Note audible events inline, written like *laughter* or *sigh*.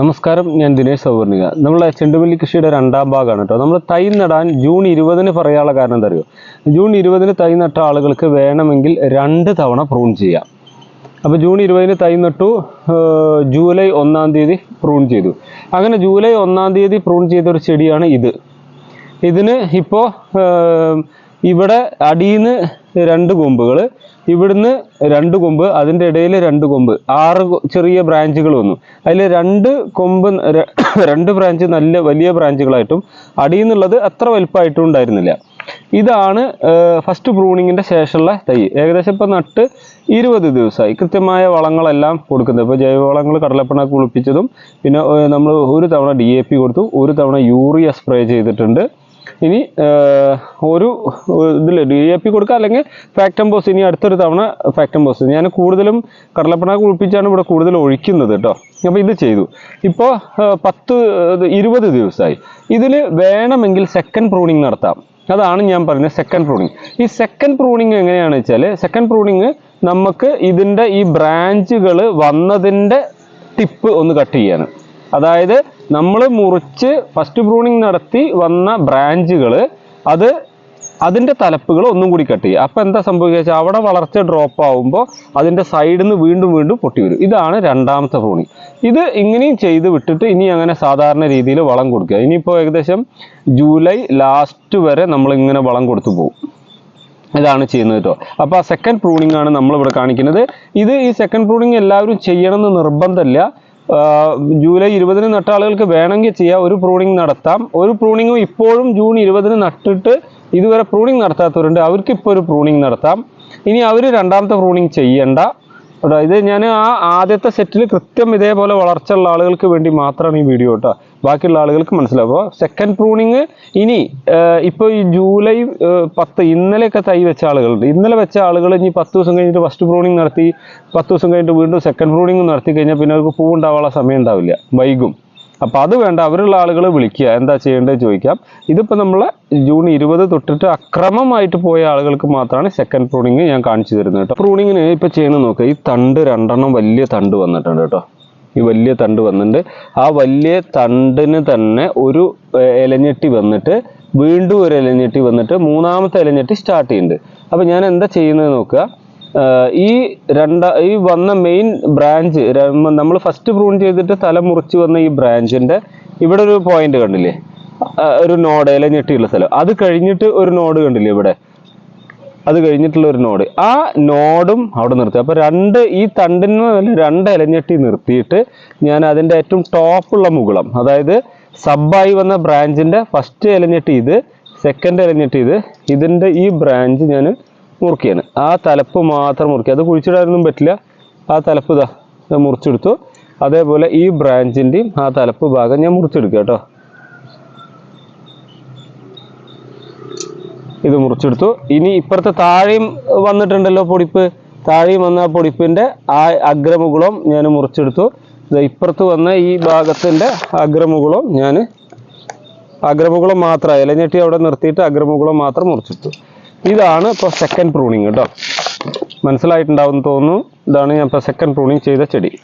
നമസ്കാരം ഞാൻ ദിനേശ് സൗവർണിക. നമ്മളെ ചെണ്ടുമല്ലി കൃഷിയുടെ രണ്ടാം ഭാഗമാണ് കേട്ടോ. നമ്മൾ തൈ നടാൻ ജൂൺ ഇരുപതിന് പറയാനുള്ള കാരണം എന്താ അറിയോ? ജൂൺ ഇരുപതിന് തൈ നട്ട ആളുകൾക്ക് വേണമെങ്കിൽ രണ്ട് തവണ പ്രൂൺ ചെയ്യാം. അപ്പോൾ ജൂൺ ഇരുപതിന് തൈ നട്ടു ജൂലൈ ഒന്നാം തീയതി പ്രൂൺ ചെയ്തു. അങ്ങനെ ജൂലൈ ഒന്നാം തീയതി പ്രൂൺ ചെയ്ത ഒരു ചെടിയാണ് ഇത്. ഇതിന് ഇപ്പോൾ ഇവിടെ അടിയിന്ന് രണ്ട് കൊമ്പുകൾ ഇവിടുന്ന് രണ്ട് കൊമ്പ് അതിന്റെ ഇടയിൽ രണ്ട് കൊമ്പ് ആറ് ചെറിയ ബ്രാഞ്ചുകൾ വന്നു. അതിൽ രണ്ട് കൊമ്പ് *coughs* രണ്ട് ബ്രാഞ്ച് നല്ല വലിയ ബ്രാഞ്ചുകളായിട്ടും അടിയിൽ നിന്നുള്ളത് അത്ര വലുപ്പമായിട്ടും ഉണ്ടായിരുന്നില്ല. ഇതാണ് ഫസ്റ്റ് പ്രൂണിങ്ങിന്റെ ശേഷമുള്ള തൈ. ഏകദേശം ഇപ്പോൾ നട്ട് ഇരുപത് ദിവസമായി. കൃത്യമായ വളങ്ങളെല്ലാം കൊടുക്കുന്നത്. ഇപ്പോൾ ജൈവവളങ്ങൾ കടലപ്പണ കുളിപ്പിച്ചതും പിന്നെ നമ്മൾ ഒരു തവണ ഡി കൊടുത്തു ഒരു തവണ യൂറിയ സ്പ്രേ ചെയ്തിട്ടുണ്ട്. ഇനി ഒരു ഇതിൽ ഡി എ പി കൊടുക്കുക അല്ലെങ്കിൽ ഫാക്ടംബോസ് ഇനി അടുത്തൊരു തവണ ഫാക്ടംബോസ് ഞാൻ കൂടുതലും കടലപ്പിണ കുളിപ്പിച്ചാണ് ഇവിടെ കൂടുതൽ ഒഴിക്കുന്നത് കേട്ടോ അപ്പോൾ ഇത് ചെയ്തു. ഇപ്പോൾ പത്ത് ഇരുപത് ദിവസമായി ഇതിൽ വേണമെങ്കിൽ സെക്കൻഡ് പ്രൂണിങ് നടത്താം. അതാണ് ഞാൻ പറഞ്ഞത് സെക്കൻഡ് പ്രൂണിങ് ഈ സെക്കൻഡ് പ്രൂണിങ് എങ്ങനെയാണെന്ന് വെച്ചാൽ സെക്കൻഡ് പ്രൂണിങ് നമുക്ക് ഇതിന്റെ ഈ ബ്രാഞ്ചുകൾ വന്നതിന്റെ ടിപ്പ് ഒന്ന് കട്ട് ചെയ്യാണ്. അതായത് നമ്മൾ മുറിച്ച് ഫസ്റ്റ് പ്രൂണിങ് നടത്തി വന്ന ബ്രാഞ്ചുകൾ അത് അതിന്റെ തലപ്പുകൾ ഒന്നും കൂടി കട്ട് ചെയ്യുക അപ്പോൾ എന്താ സംഭവിക്കുക വെച്ചാൽ അവിടെ വളർച്ച ഡ്രോപ്പ് ആവുമ്പോൾ അതിന്റെ സൈഡിൽ നിന്ന് വീണ്ടും വീണ്ടും പൊട്ടി വരും. ഇതാണ് രണ്ടാമത്തെ പ്രൂണിങ് ഇത് ഇങ്ങനെയും ചെയ്ത് വിട്ടിട്ട് ഇനി അങ്ങനെ സാധാരണ രീതിയിൽ വളം കൊടുക്കുക. ഇനിയിപ്പോൾ ഏകദേശം ജൂലൈ ലാസ്റ്റ് വരെ നമ്മൾ ഇങ്ങനെ വളം കൊടുത്തു പോകും. ഇതാണ് ചെയ്യുന്നത് കേട്ടോ അപ്പോൾ ആ സെക്കൻഡ് പ്രൂണിംഗ് ആണ് നമ്മളിവിടെ കാണിക്കുന്നത്. ഇത് ഈ സെക്കൻഡ് പ്രൂണിംഗ് എല്ലാവരും ചെയ്യണമെന്ന് നിർബന്ധമില്ല. ജൂലൈ ഇരുപതിന് നട്ട ആളുകൾക്ക് വേണമെങ്കിൽ ചെയ്യാം. ഒരു പ്രൂണിംഗ് നടത്താം. ഒരു പ്രൂണിങ്ങും ഇപ്പോഴും ജൂൺ ഇരുപതിന് നട്ടിട്ട് ഇതുവരെ പ്രൂണിംഗ് നടത്താത്തവരുണ്ട്. അവർക്ക് ഇപ്പോൾ ഒരു പ്രൂണിംഗ് നടത്താം. ഇനി അവർ രണ്ടാമത്തെ പ്രൂണിംഗ് ചെയ്യണ്ട. കേട്ടോ ഇത് ഞാൻ ആ ആദ്യത്തെ സെറ്റിൽ കൃത്യം ഇതേപോലെ വളർച്ച ഉള്ള ആളുകൾക്ക് വേണ്ടി മാത്രമാണ് ഈ വീഡിയോ കേട്ടോ. ബാക്കിയുള്ള ആളുകൾക്ക് മനസ്സിലാവും. അപ്പോൾ സെക്കൻഡ് പ്രൂണിങ് ഇനി ഇപ്പോൾ ഈ ജൂലൈ പത്ത് ഇന്നലെയൊക്കെ തൈ വെച്ച ആളുകളുണ്ട്. ഇന്നലെ വെച്ച ആളുകൾ ഇനി പത്ത് ദിവസം കഴിഞ്ഞിട്ട് ഫസ്റ്റ് പ്രൂണിങ് നടത്തി പത്ത് ദിവസം കഴിഞ്ഞിട്ട് വീണ്ടും സെക്കൻഡ് പ്രൂണിങ് നടത്തി കഴിഞ്ഞാൽ പിന്നെ അവർക്ക് പൂ ഉണ്ടാവാനുള്ള സമയം ഉണ്ടാവില്ല. വൈകും. അപ്പോൾ അത് വേണ്ട അവരുള്ള ആളുകൾ വിളിക്കുക. എന്താ ചെയ്യേണ്ടത് ചോദിക്കാം. ഇതിപ്പോൾ നമ്മൾ ജൂൺ ഇരുപത് തൊട്ടിട്ട് അക്രമമായിട്ട് പോയ ആളുകൾക്ക് മാത്രമാണ് സെക്കൻഡ് പ്രൂണിങ് ഞാൻ കാണിച്ചു തരുന്നത് കേട്ടോ. പ്രൂണിങ്ങിന് ഇപ്പോൾ ചെയ്യുന്നത് നോക്കുക ഈ തണ്ട് രണ്ടെണ്ണം വലിയ തണ്ട് വന്നിട്ടുണ്ട് കേട്ടോ. ഈ വലിയ തണ്ട് വന്നിട്ടുണ്ട്. ആ വലിയ തണ്ടിന് തന്നെ ഒരു ഇലഞ്ഞെട്ടി വന്നിട്ട് വീണ്ടും ഒരു ഇലഞ്ഞെട്ടി വന്നിട്ട് മൂന്നാമത്തെ ഇലഞ്ഞെട്ടി സ്റ്റാർട്ട് ചെയ്യുന്നുണ്ട്. അപ്പോൾ ഞാൻ എന്താ ചെയ്യുന്നത് നോക്കുക ഈ രണ്ട ഈ വന്ന മെയിൻ ബ്രാഞ്ച് നമ്മൾ ഫസ്റ്റ് പ്രൂൺ ചെയ്തിട്ട് തല മുറിച്ച് വന്ന ഈ ബ്രാഞ്ചിന്റെ ഇവിടെ ഒരു പോയിന്റ് കണ്ടില്ലേ? ഒരു നോഡ് ഇലഞ്ഞെട്ടിയുള്ള സ്ഥലം. അത് കഴിഞ്ഞിട്ട് ഒരു നോഡ് കണ്ടില്ലേ ഇവിടെ? അത് കഴിഞ്ഞിട്ടുള്ള ഒരു നോഡ് ആ നോഡും അവിടെ നിർത്തി. അപ്പോൾ രണ്ട് ഈ തണ്ടിന് രണ്ട് ഇലഞ്ഞെട്ടി നിർത്തിയിട്ട് ഞാൻ അതിന്റെ ഏറ്റവും ടോപ്പുള്ള മുകുളം അതായത് സബായി വന്ന ബ്രാഞ്ചിന്റെ ഫസ്റ്റ് ഇലഞ്ഞെട്ടി ഇത് സെക്കൻഡ് ഇലഞ്ഞെട്ടി ഇത് ഇതിന്റെ ഈ ബ്രാഞ്ച് ഞാൻ മുറിക്കുകയാണ് ആ തലപ്പ് മാത്രം മുറുക്കി. അത് കുഴിച്ചിടാനൊന്നും പറ്റില്ല. ആ തലപ്പ് ഇതാ മുറിച്ചെടുത്തു. അതേപോലെ ഈ ബ്രാഞ്ചിന്റെയും ആ തലപ്പ് ഭാഗം ഞാൻ മുറിച്ചെടുക്കുക കേട്ടോ. ഇത് മുറിച്ചെടുത്തു. ഇനി ഇപ്പുറത്തെ താഴെയും വന്നിട്ടുണ്ടല്ലോ പൊടിപ്പ്. താഴെയും വന്ന ആ പൊടിപ്പിന്റെ ആ അഗ്രമുകുളം ഞാൻ മുറിച്ചെടുത്തു. ഇപ്പുറത്ത് വന്ന ഈ ഭാഗത്തിന്റെ അഗ്രമുകുളം ഞാൻ അഗ്രമുകുളം മാത്രം ഇലഞ്ഞെട്ടി അവിടെ നിർത്തിയിട്ട് അഗ്രമുകുളം മാത്രം മുറിച്ചെടുത്തു. ഇതാണ് ഇപ്പോൾ സെക്കൻഡ് പ്രൂണിങ് കേട്ടോ മനസ്സിലായിട്ടുണ്ടാവും തോന്നുന്നു. ഇതാണ് ഞാൻ ഇപ്പോൾ സെക്കൻഡ് പ്രൂണിങ് ചെയ്ത ചെടി.